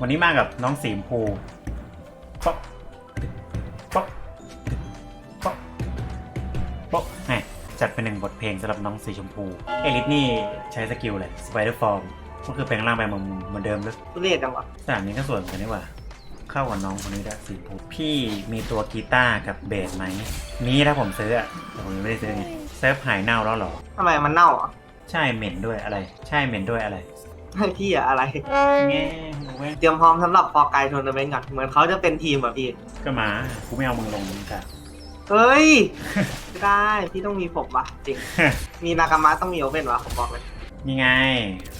วันนี้มากับน้องสีมพูป๊อกป๊อกป๊อกป๊อกแหมจัดเป็นหนึ่งบทเพลงสำหรับน้องสีชมพู เอลิทนี่ใช้สกิลเลยสไปเดอร์ฟอร์มก็คือแปลงร่างไปเหมือนเหมือนเดิมเลยทุเรศจังวะสนามนี้ก็สวยเหมือนกันนี่หว่า เข้ากับน้องคนนี้ได้สีชมพูพี่มีตัวกีตาร์กับเบสไหมมีถ้าผมซื้ออะแต่ผมยังไม่ได้ซื้อไงเซิร์ฟหายเน่าแล้วเหรอทำไมมันเน่าอะใช่เหม็นด้วยอะไร ใช่เหม็นด้วยอะไร พี่อะอะไรแง่เว้ยเตรียมพร้อมสำหรับฟอร์ไกทัวร์นาเมนต์ก่อนเหมือนเขาจะเป็นทีมอะพี่ ก็มากูไม่เอามึงลงมึงจ้ะเฮ้ย ไม่ได้พี่ต้องมีผมวะจริง มีนากามะต้องมีโอเว่นวะผมบอกเลยนี่ไง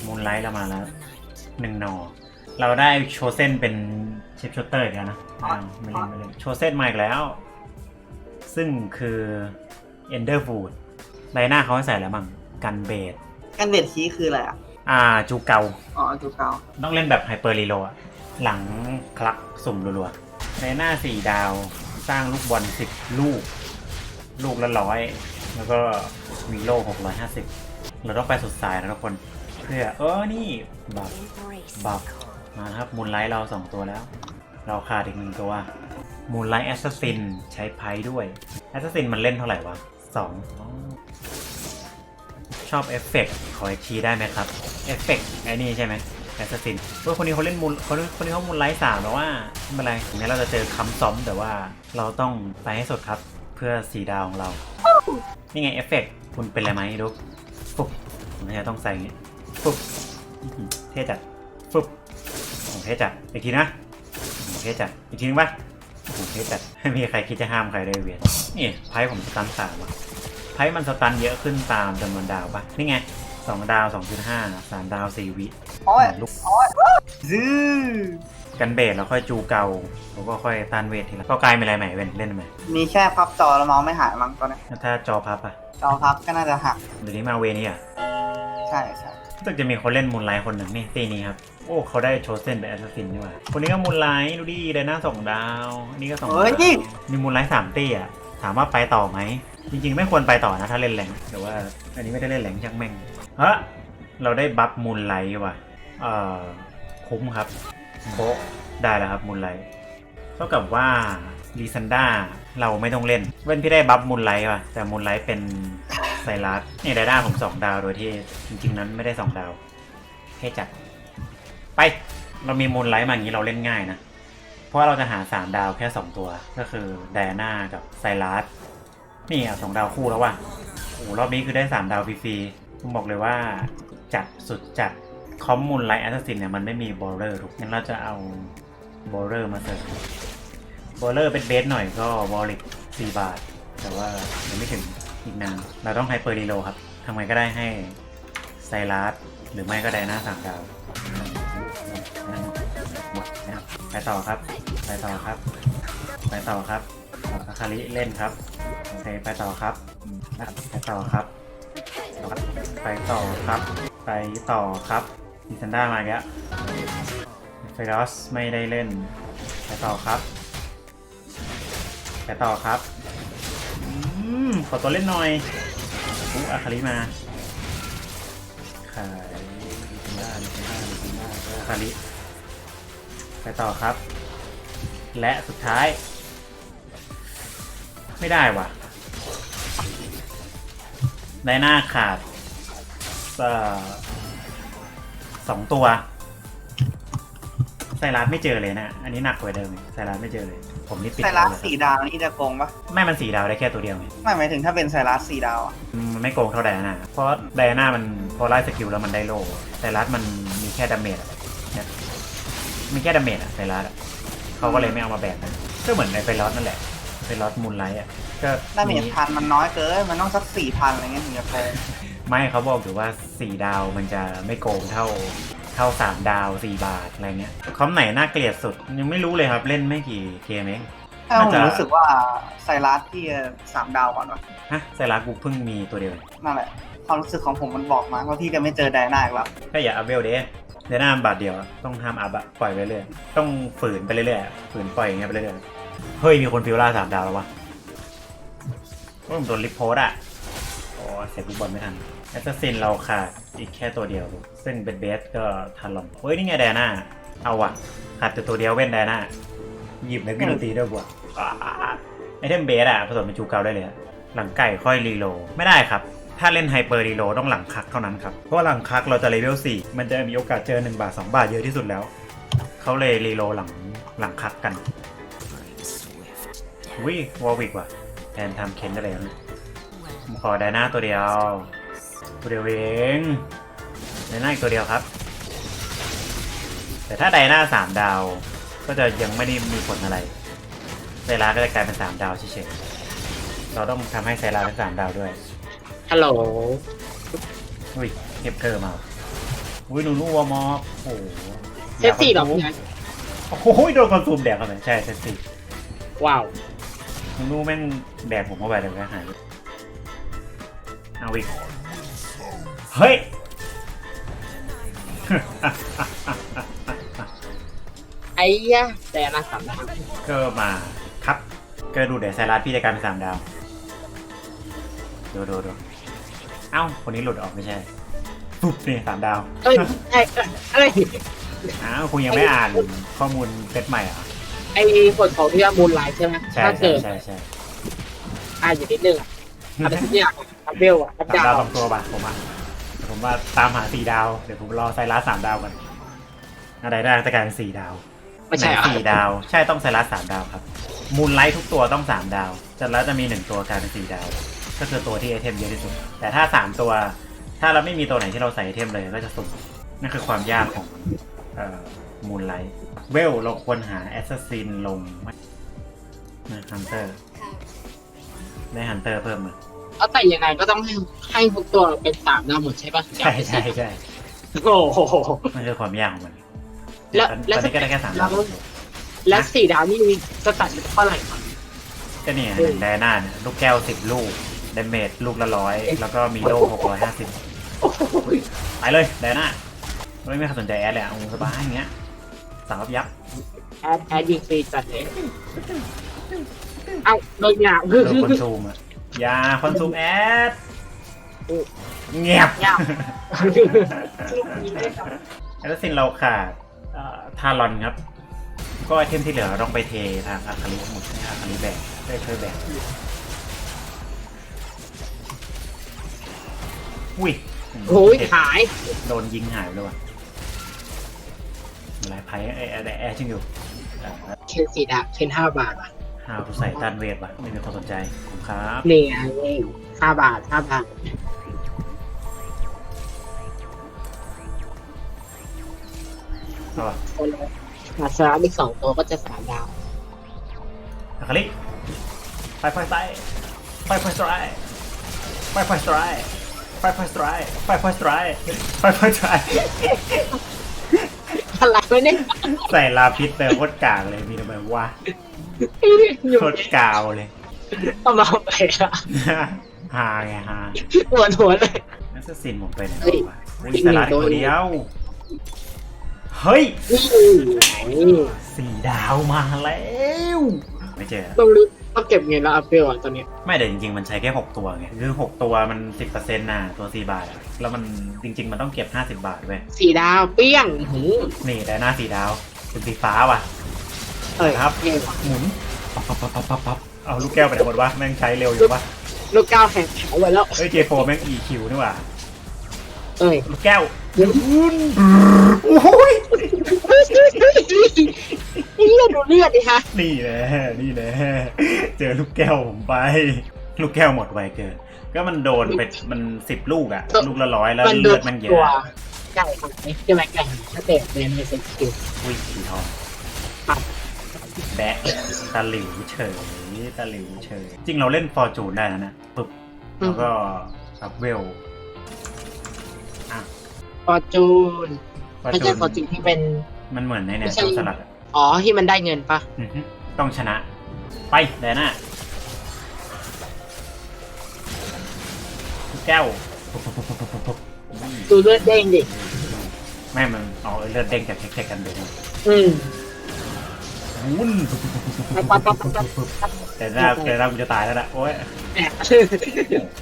มูนไลท์เรามาแล้วหนึ่งหนอ เราได้โชเซนเป็นเชฟโชเตอร์อีกแล้วนะอ่าไม่เล่นไม่เล่นโชเซนมาอีกแล้ว ซึ่งคือเอนเดอร์ฟูดไดหน้าเขาให้ใส่แล้วมั้งกันเบด กันเด็ดคีคืออะไรอะ อ่าจูเกา อ๋อจูเกาต้องเล่นแบบไฮเปอร์รีโลอะหลังคลักสุ่มรัวๆในหน้าสี่ดาวสร้างลูกบอลสิบลูก ลูกละร้อยแล้วก็มีโล่หกร้อยห้าสิบเราต้องไปสุดสายนะทุกคน เพื่อเออนี่บับบับมาครับมูลไลท์เราสองตัวแล้ว เราขาดอีกหนึ่งตัวมูลไลท์แอสซัสซินใช้ไพ่ด้วยแอสซัสซินมันเล่นเท่าไหร่วะสอง ชอบเอฟเฟกต์ขออีกทีได้ไหมครับเอฟเฟกต์ไอ้นี่ใช่ไหมแอสซัสซินเพื่อคนนี้เขาเล่นมูลคนนี้คนนี้เขามูลไลท์สามแต่ว่าไม่เป็นไรถึงแม้เราจะเจอคำซ้อมแต่ว่าเราต้องไปให้สุดครับเพื่อสีดาวของเรา นี่ไงเอฟเฟกต์คุณเป็นอะไรไหมดุ๊กฟุบผมจะต้องใส่อย่างงี้ฟุบเท่จัดฟุบโอ้โหเท่จัดอีกทีนะโอ้โหเท่จัดอีกทีนึงปะโอ้โหเท่จัดไม่มีใครคิดจะห้ามใครเลยเวียนนี่ไพ่ผมสตันสามว่ะ พ่มันสตันเยอะขึ้นตามจำนวนดาวปะนี่ไงสองดาวสองจุดห้าสามดาวสี่วิโอ้ยลูกซื้อกันเบสแล้วค่อยจูเกาแล้วก็ค่อยตันเวททีละก็กลายเป็นอะไรใหม่เว้นเล่นใหม่มีแค่พับจอแล้วเมาส์ไม่หายมั้งตอนนี้แล้วถ้าจอพับอะจอพับก็น่าจะหักเดี๋ยวนี้มาเวนี้อะใช่ใช่รู้สึกจะมีคนเล่นมูลไลท์คนหนึ่งนี่ตีนี้ครับโอ้เขาได้โชเซนเป็นแอสซัสซินนี่หว่าคนนี้ก็มูลไลท์ดูดิได้หน้าสองดาว อันนี้ก็สองดาวเฮ้ยมีมูลไลท์สามตีอะ ถามว่าไปต่อไหม จริงๆ ไม่ควรไปต่อนะถ้าเล่นแรงแต่ว่าอันนี้ไม่ได้เล่นแรงช่างแม่งเฮ้เราได้บัฟมูลไลท์ว่ะเอ่อคุ้มครับโบะได้แล้วครับมูลไลท์เท่ากับว่าลีซันด้าเราไม่ต้องเล่น เว้นพี่ได้บัฟมูลไลท์ว่ะ แต่มูลไลท์เป็นไซรัสนี่ไดด้าผมสองดาวโดยที่จริง ๆ นั้นไม่ได้สองดาวเท่จัดไป เรามีมูลไลท์มาอย่างนี้เราเล่นง่ายนะ เพราะว่าเราจะหาสามดาวแค่สองตัว ก็คือไดอาน่ากับไซรัสนี่อะสองดาวคู่แล้วว่ะโอ้รอบนี้คือได้สามดาวฟรีๆผมบอกเลยว่าจัดสุดจัดคอมมูลไลท์แอสซัสซินเนี่ยมันไม่มีบอลเลอร์ถูกงั้นเราจะเอาบอลเลอร์มาเสริมบอลเลอร์เป็นเบสหน่อยก็วอลลิกสี่บาท แต่ว่ายังไม่ถึงอีกนาน เราต้องไฮเปอร์ดีโลครับทำไงก็ได้ให้ไซรัสหรือไม่ก็ไดอาน่าสามดาว ไปต่อครับ ไปต่อครับ ไปต่อครับอาคาริเล่นครับโอเคไปต่อครับนะครับไปต่อครับ ไปต่อครับ ไปต่อครับดิซันด้ามาอีกแล้วเฟรอสไม่ได้เล่น ไปต่อครับ ไปต่อครับอืมขอตัวเล่นหน่อยอู้อาคาริมาขายดิซันด้าดิซันด้าดิซันด้าอาคาริ ไปต่อครับ และสุดท้าย ไม่ได้ว่ะไดหน้าขาดเอ่อสองตัวไซรัสไม่เจอเลยนะ อันนี้หนักกว่าเดิมอีกไซรัสไม่เจอเลย ผมนี่ปิดไซรัสเลยสี่ดาวนี่จะโกงปะไม่มันสี่ดาวได้แค่ตัวเดียวไงไม่หมายถึงถ้าเป็นไซรัสสี่ดาวอะมันไม่โกงเท่าไดอาน่าเพราะไดอาน่ามันพอไล่สกิลแล้วมันได้โล่ไซรัสมันมีแค่ดาเมจอะเนี่ย มีแค่ดาเมจอะไซรัสอะเขาก็เลยไม่เอามาแบกนะก็เหมือนในไฟลอสนั่นแหละไฟลอสมูลไลท์อะก็ดาเมจพันมันน้อยเกินมันต้องสักสี่พันอะไรเงี้ยถึงจะโกงไม่เขาบอกอยู่ว่าสี่ดาวมันจะไม่โกงเท่าเท่าสามดาวสี่บาทอะไรเงี้ยคอมไหนน่าเกลียดสุดยังไม่รู้เลยครับเล่นไม่กี่เกมเองถ้าผน่ามจะรู้สึกว่าไซรัสที่สามดาวก่อนวะฮะไซรัสกูเพิ่งมีตัวเดียวนั่นแหละความรู้สึกของผมมันบอกมาว่าพี่จะไม่เจอไดนาอีกแล้วก็อย่าอัพเวลเด้ เดยวหน้ามันบาทเดียวต้องห้ามอัพอะปล่อยไปเรื่อยต้องฝืนไปเรื่อยฝืนปล่อยอย่างเงี้ยไปเรื่อยเฮ้ยมีคนฟิวล่าสามดาวแล้ววะว่าผมโดนลิโพสอะโอ้เสียลูกบอลไม่ทันแอสซัสซินเราขาดอีกแค่ตัวเดียว ซึ่งเป็นเบสก็ทันลอมเฮ้ยนี่ไงแดน่าเอาว่ะขาดแต่ตัวเดียวเว้นได้นะหยิบแล้วก็ดนตีด้วยบวกไอเทมเบสอะผสมเป็นจูเกาได้เลยหลังไก่ค่อยรีโลไม่ได้ครับ ถ้าเล่นไฮเปอร์รีโลต้องหลังคักเท่านั้นครับ เพราะว่าหลังคักเราจะเลเวล4มันจะมีโอกาสเจอ 1 บาท 2 บาทเยอะที่สุดแล้ว เขาเลยรีโลหลังหลังคักกันวิวอลวิกว่ะแทนทำเคนได้เลยนะผมขอไดนาตัวเดียว ตัวเดียวเองไดนาอีกตัวเดียวครับ แต่ถ้าไดนาสามดาว ก็จะยังไม่ได้มีผลอะไรไซราก็จะกลายเป็นสามดาวเฉยๆเราต้องทำให้ไซราเป็นสามดาวด้วย ฮัลโหลอุ้ยเก็บเกอร์มาอุ้ยนูนูวอร์มอฟโอ้โหเซตสี่หรอพี่นัทโอ้โหโดนคอนซูมแดกเข้าไปใช่เซตสี่ว้าวนูนูแม่งแดกผมเข้าไปเลยก็หายเอาอีกเฮ้ยไอ้ยะแต่ละสามดาวเกอร์มาครับ เกอร์ดูเดี๋ยวไซรัสพี่จะกลายเป็นสามดาวดูดูดู เอ้า คนนี้หลุดออกไม่ใช่ ปุ๊บนี่สามดาว เอ้ยไอ้เอ้ยอ้าวคุณยังไม่อ่านข้อมูลเซตใหม่เหรอไอ้กฎของที่ว่ามูลไลท์ใช่ไหมใช่ถ้าใช่เกิดใช่ใช่อ่าอยู่นิดนึงอะอะไรสักอย่างอัพเบลอะอัพสามดาดาววสองตัวป่ะผมอะเดี๋ยวผมว่าตามหาสี่ดาว เดี๋ยวผมรอไซรัสสามดาวกันอะไรได้จะกลายเป็นสี่ดาว ไม่ใช่เหรอหนสี่ดาว ใช่ต้องไซรัสสามดาวครับ มูลไลท์ทุกตัวต้องสามดาวจะแล้วจะมีหนึ่งตัวกลายเป็นสี่ดาว ก็คือตัวที่ไอเทมเยอะที่สุด แต่ถ้าสามตัว ถ้าเราไม่มีตัวไหนที่เราใส่ไอเทมเลยก็จะสุ่มนั่นคือความยากของมูลไลท์เวลเราควรหาแอสซัสซินลงนะฮันเตอร์ได้ฮันเตอร์เพิ่มมาเอาแต่ยังไงก็ต้องให้ให้ทุกตัวเป็นสามดาวหมดใช่ปะใช่ใช่ใช่โอ้โหมันคือความยากของมัน แล้วตอนแล้วตอนนี้ก็ได้แค่สามแล้ดาววและสี่ดาวนี่มีสตัดเท่าไหร่ครับก็เนี่ยหนึ่งไดอาน่าเนี่ยลูกแก้วสิบลูกเดเมจลูกละร้อยแล้วก็มีโล่หกร้อยห้าสิบโอ้โหไปเลยไดอาน่าไม่มีใครสนใจแอดเลยอะองสบายอย่างเงี้ยสามรับยับแอดแอดยิงฟรีจัดเลยเอาโดนหยาบโดนคอนซูมอะอย่าคอนซูมแอดเงียบหยาบแล้วสิ่งเราขาดเอ่อทารอนครับ ก็ไอเทมที่เหลือเราต้องไปเททางอาคาริทั้งหมดให้อาคาริแบกได้ช่วยแบก อุ้ยโอ้ยหาย โดนยิงหายไปเลยว่ะอะไรไพ่ไอ้ไอ้แอร์ชิงอยู่เคนสี่ดาวเคนห้าบาทอะฮาวใส่ต้านเวทว่ะไม่มีคนสนใจขอบคุณครับนี่ไงห้าบาทห้าบาทเอาว่ะคนละมาซาอีกสองตัวก็จะสามดาวอาคาริไฟไฟไฟไฟไฟสไตร์ไฟไฟสไตร์ ไฟไฟสไตร์ไฟไฟสไตร์ไฟไฟสไตร์อะไรวะเนี่ยใส่ลาพิษแต่โคตรกากเลยมีทำไมวะอยู่โคตรกาวเลยเอามาไปอะฮาไงฮาหัวหัวเลยแอสซัสซินผมไปไหนเฮ้ยวะอีกหสนึ่งลัดตัวตัวเดียวเฮ้ยนี่สี่ดาวมาแล้ว ไม่เจอต้องรีบ ต้องเก็บเงินแล้วอัพเปลอะตอนนี้ไม่แต่จริง ๆ มันใช้แค่ 6 ตัวไงคือ 6 ตัวมัน 10%น่ะตัว 4 บาทอะแล้วมันจริง ๆ มันต้องเก็บ 50 บาทเว้ยสี่ดาวเปี้ยงหืมนี่ได้หน้าสีดาวเป็นสีฟ้าว่ะ เอ้ยครับเก่งว่ะหมุนปั๊บปั๊บปั๊บปั๊บปั๊บปั๊บเอาลูกแก้วไปไหนหมดวะแม่งใช้เร็วอยู่วะลูกก้าวแข่งแถวไว้แล้ว เฮ้ยเจโฟแม่ง EQ นี่หว่า เอ้ยลูกแก้วเดี๋ยวโอ้ยนี่เลือดดูเลือดดิฮะนี่แหละนี่แหละเจอลูกแก้วผมไป ลูกแก้วหมดไวเกินก็มันโดนไปมันสิบลูกอะลูกละร้อยแล้วมันโดเลือนดมันเยตัวอะไก่ของนี่ใช่ไหมไก่ถ้าเตะเรียนเป็นสกิลอุ้ยสีทองครับแบะตะหลิวเฉยตะหลิวเฉยจริงเราเล่นฟอร์จูนได้นะเนี่ยปึ๊บแล้วก็อัพเวลอะ ฟอร์จูนฟอร์ไม่จูใช่นฟอร์จูนที่เป็น มันเหมือนในเนี่ยไม่ใช่ โจรสลัดอะอ๋อที่มันได้เงินปะอือฮึต้องชนะ ไปแดน่าแก้วปุ๊บปุ๊บปุ๊บปุ๊บปุ๊บปุ๊บดูเลือดเด้งดิแม่มันเอาเลือดเด้งจากเทคๆกันเดินอืม วุ้นปั๊บปั๊บปั๊บปั๊บปั๊บ แต่หน้าแต่หน้ากูจะตายแล้วนะโอ้ยแอบ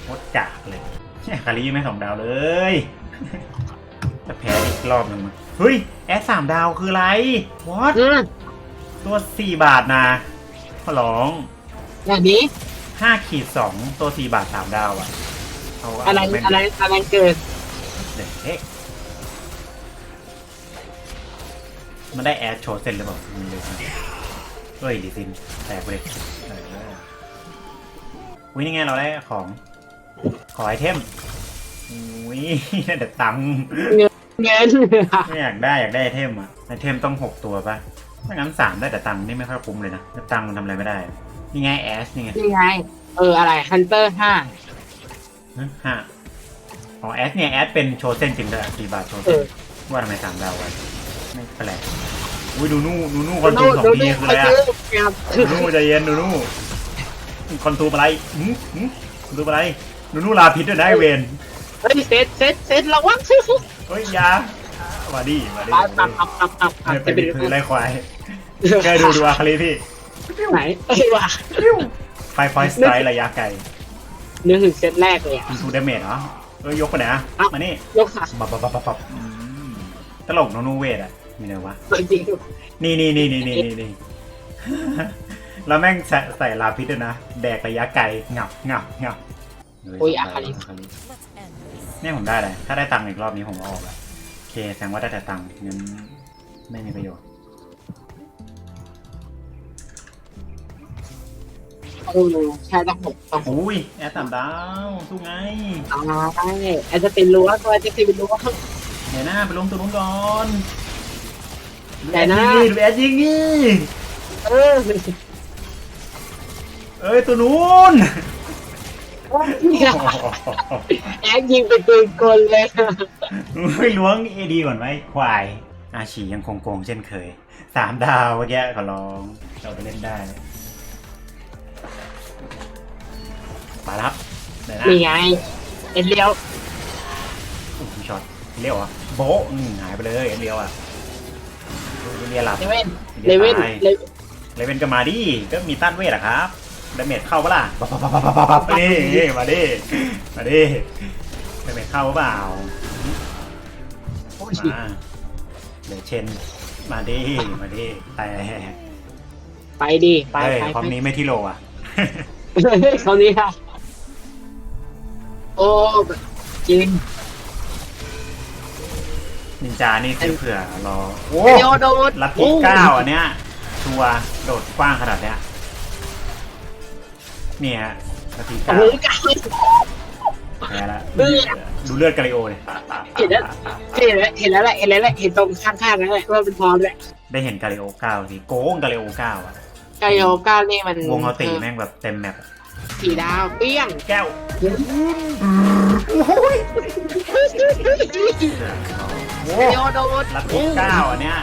โคตรกากเลยเนี่ยคาริไม่สองดาวเลยแต่แพ้อีก รอบหนึ่งมั้งเฮ้ย แอดสามดาวคืออะไรวอตอืมตัวสี่บาทนะขอร้องแบบนี้ห้าขีดสองตัวสี่บาทสามดาวอะเอาอะไรแม่งอะไรอะไรเกินเด็กเอ๊ะมันได้แอดโชว์เซ็นหรือเปล่ามันเลยนะเฮ้ยดีซินแตกไปเลยเออวินี่ไงเราได้ของ ขอไอเทมอุ้ยได้แต่ตังค์ เงิน ไม่อยากได้อยากได้ไอเทมอะไอเทมต้องหกตัวปะไม่งั้นสามได้แต่ตังค์นี่ไม่ค่อยคุ้มเลยนะแล้วตังค์มันทำอะไรไม่ได้นี่ไงแอสนี่ไงนี่ไง เอออะไรฮันเตอร์ห้าฮะฮะอ๋อแอสเนี่ยแอสเป็นโชว์เส้นจริงด้วยอะสี่บาทโชว์เอเส้นอว่าทำไมสามดาววะไม่แปลกอุ้ยดูนู่นูนู่คอนตูมสองทีคืออะไรอะครับดูนู่ใจเย็นดูนู่คอนตูมอะไรหืมหืมคอนตูมอะไรดูนู่ลาพิษด้วยนะไอเวน เฮ้ยเซตเซตเซตระวังเฮ้ยอยามาดิมาดิปับปับปับปับปับปับเนี่ยจะเป็นเป็นคือไรควายแค่ดูดูอาคาลิพี่ไหนเอ้ยว่ะไฟไฟสไตล์ระยะไกลนึกถึงเซตแรกเลยอะมีทูเดเมจเหรอเอ้ยยกไปไหนอะเอ้ามานี่ยกขาบับบับบับบับบับอืมตลกโนนูเวทอะมีอะไรวะจริงนี่นี่นี่นี่นี่นี่นี่แล้วแม่งใส่ใส่ลาพิษด้วยนะ แดกระยะไกล งับงับงับโอ้ยอาคาลิ เนี่ยผมได้เลย ถ้าได้ตังค์อีกรอบนี้ผมเอาออกละโอเคแสดงว่าได้แต่ตังค์งั้นไม่มีประโยชน์ เออใช่ต้องหกต้องหกอุ้ยแอดสามดาวสู้ไงตายอาจจะเป็นรั้วตัวจะเป็นรั้ว เดี๋ยวหน้าไปลงตัวนู้นก่อนไหนนะดูแอดยิงนี่เออ เอ้ยตัวนู้น แอคยิงเป็นปืนกลเลยไม่ล้วงเอดีก่อนไหมควาย อาชียังคงโกงเช่นเคย สามดาวเมื่อกี้ขอลองเราไปเล่นได้มารับเดี๋ยวนะนี่ไงเอ็นเลียวโอ้โหช็อตเลี้ยวเหรอะโบะอืมหายไปเลยเลี้ยวอะเลี้ยวหลับเลเว่นเลเลี้ยวเว่นตายเลเลเวนก็มาดิก็มีต้านเวทอะครับ ดาเมจเข้าปะล่ะปับปับปับปับปับปับนี่มาดิมาดิดาเมจเข้าเปล่าโอ้ยมาเดี๋ยวเชนมาดิมาดิแต่ไปดิไปเฮ้ยไปความนี้ไม่ที่โลอะเขานี้ค่ะโอ้จริงนินจานี่ซื้อเผื่อรอโอ้เดียวโดลัทธิเก้าอันเนี้ยชัวร์โดดกว้างขนาดเนี้ย เนี่ยลัทธิโอ้เก้าโหกายแพ้แล้วเลือดดูเลือดกาลิโอเลยเห็นแล้วเห็นแล้วเห็นแล้วแหละเห็นแล้วแหละเห็นตรงข้างๆนั่นแหละว่าเป็นพร้อมแหละได้เห็นกาลิโอเก้าทีโกงกาลิโอเก้าอะ ไกโยก้านี่มันวงเขาตีแม่งแบบเต็มแมปอะสีดาวเปี้ยงแก้วโยโดนลัทธิเก้าอันเนี้ย